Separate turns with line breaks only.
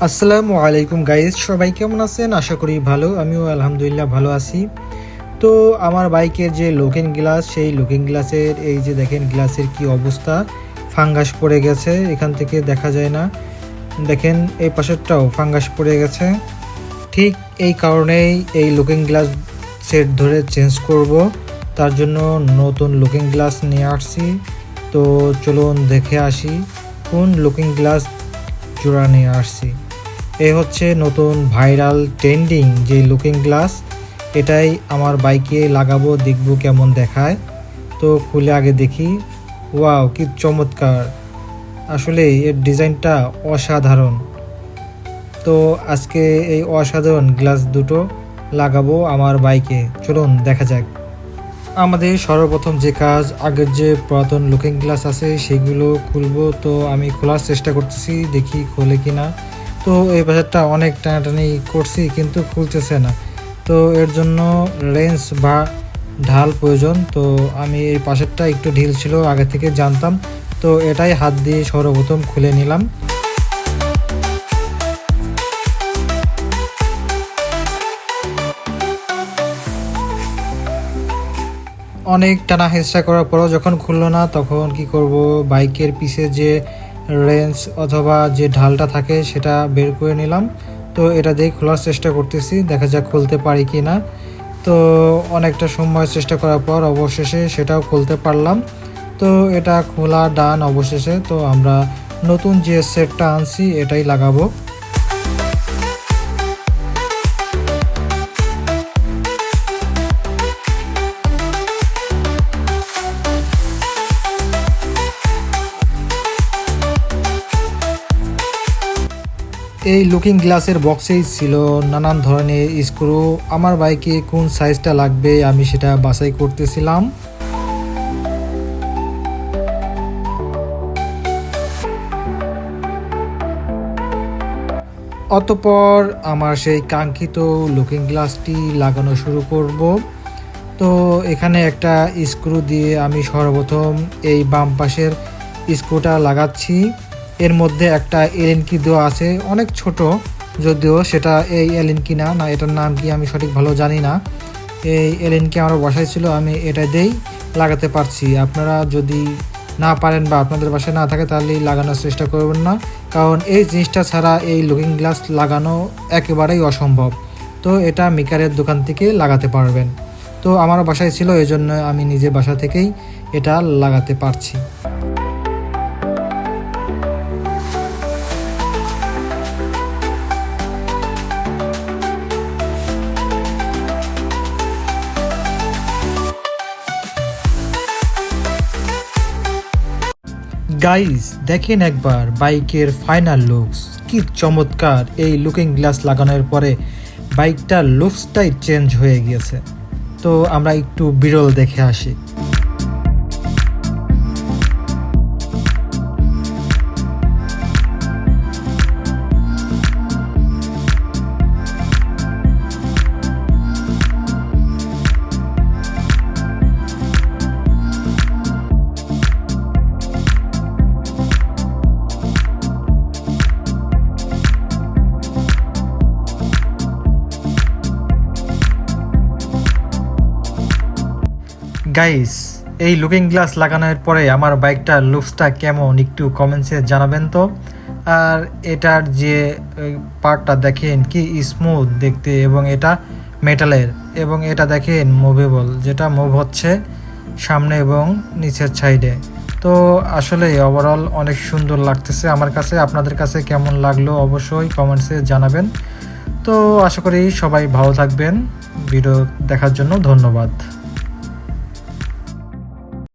আসসালামু আলাইকুম গাইজ, সবাই কেমন আছেন? আশা করি ভালো, আমিও আলহামদুলিল্লাহ ভালো আছি। তো আমার বাইকের যে লুকিং গ্লাস সেই লুকিং গ্লাসের এই যে দেখেন গ্লাসের কি অবস্থা ফাঙ্গাস পড়ে গেছে, এখান থেকে দেখা যায় না। দেখেন এই পাশেরটাও ফাঙ্গাস পড়ে গেছে। ঠিক এই কারণেই এই লুকিং গ্লাস সেট ধরে চেঞ্জ করব। তার জন্য নতুন লুকিং গ্লাস নিয়ে আসছি। তো চলুন দেখে আসি, কোন লুকিং গ্লাস জোড়া নিয়ে আসছি। এই হচ্ছে নতুন ভাইরাল ট্রেন্ডিং যে লুকিং গ্লাস এটাই আমার বাইকে লাগাবো, দেখব কেমন দেখায়। তো খুলে আগে দেখি। ওয়াও, কি চমৎকার। আসলে এর ডিজাইনটা অসাধারণ। তো আজকে এই অসাধারণ গ্লাস দুটো লাগাবো আমার বাইকে। চলুন, দেখা যাক। আমাদের সর্বপ্রথম যে কাজ, আগের যে পুরাতন লুকিং গ্লাস আছে, সেগুলো খুলবো। তো আমি খোলার চেষ্টা করতেছি, দেখি খোলে কিনা। তো এই বাজারটা অনেক টানাটানি করছি, কিন্তু খুলতেছে না। তো এর জন্য লেন্স বা ঢাল প্রয়োজন। তো আমি এই পাশেরটা একটু ঢিল ছিল, আগে থেকে জানতাম। তো এটাই হাত দিয়ে সর্বপ্রথম খুলে নিলাম। অনেক টানা হেঁচড়া করার পরও যখন খুললো না, তখন কি করব? বাইকের পিছে যে রেঞ্জ অথবা যে ঢালটা থাকে সেটা বের করে নিলাম। তো এটা দিয়ে খোলার চেষ্টা করতেছি, দেখা যাক খুলতে পারি কি না তো অনেকটা সময় চেষ্টা করার পর অবশেষে সেটাও খুলতে পারলাম। তো এটা খোলা ডান অবশেষে, তো আমরা নতুন যে সেটটা আনছি এটাই লাগাবো। এই লুকিং গ্লাসের বক্সেই ছিল নানান ধরনের স্ক্রু আমার বাইকে কোন সাইজটা লাগবে আমি সেটা বাছাই করতেছিলাম। অতপর আমার সেই কাঙ্ক্ষিত লুকিং গ্লাসটি লাগানো শুরু করব। তো এখানে একটা স্ক্রু দিয়ে আমি সর্বপ্রথম এই বাম পাশের স্ক্রুটা লাগাচ্ছি। এর মধ্যে একটা এলএনকি দেওয়া আছে, অনেক ছোট, যদিও সেটা এই এলএনকি না না, এটার নাম কি আমি সঠিক ভালো জানি না। এই এলএনকি আমার বাসায় ছিল, আমি এটা দিয়েই লাগাতে পারছি। আপনারা যদি না পারেন বা আপনাদের বাসায় না থাকে তাহলে লাগানোর চেষ্টা করবেন না, কারণ এই জিনিসটা ছাড়া এই লুকিং গ্লাস লাগানো একেবারেই অসম্ভব। তো এটা মিকারের দোকান থেকে লাগাতে পারবেন। তো আমার বাসায় ছিল এই জন্য আমি নিজে বাসা থেকেই এটা লাগাতে পারছি। গাইস দেখেন একবার বাইকের ফাইনাল লুকস কি চমৎকার এই লুকিং গ্লাস লাগানোর পরে বাইকটার লুকসটাই চেঞ্জ হয়ে গিয়েছে। তো আমরা একটু বিরল দেখে আসি। গাইস এই লুকিং গ্লাস লাগানোর পরে আমার বাইকটার লুকসটা কেমন একটু কমেন্টসে জানাবেন তো। আর এটার যে পার্টটা দেখেন কি স্মুথ দেখতে এবং এটা মেটালের এবং এটা দেখেন মুভেবল যেটা মুভ হচ্ছে সামনে এবং নিচের সাইডে তো আসলে ওভারঅল অনেক সুন্দর লাগতেছে আমার কাছে। আপনাদের কাছে কেমন লাগল অবশ্যই কমেন্টসে জানাবেন। তো আশা করি সবাই ভালো থাকবেন। ভিডিও দেখার জন্য ধন্যবাদ।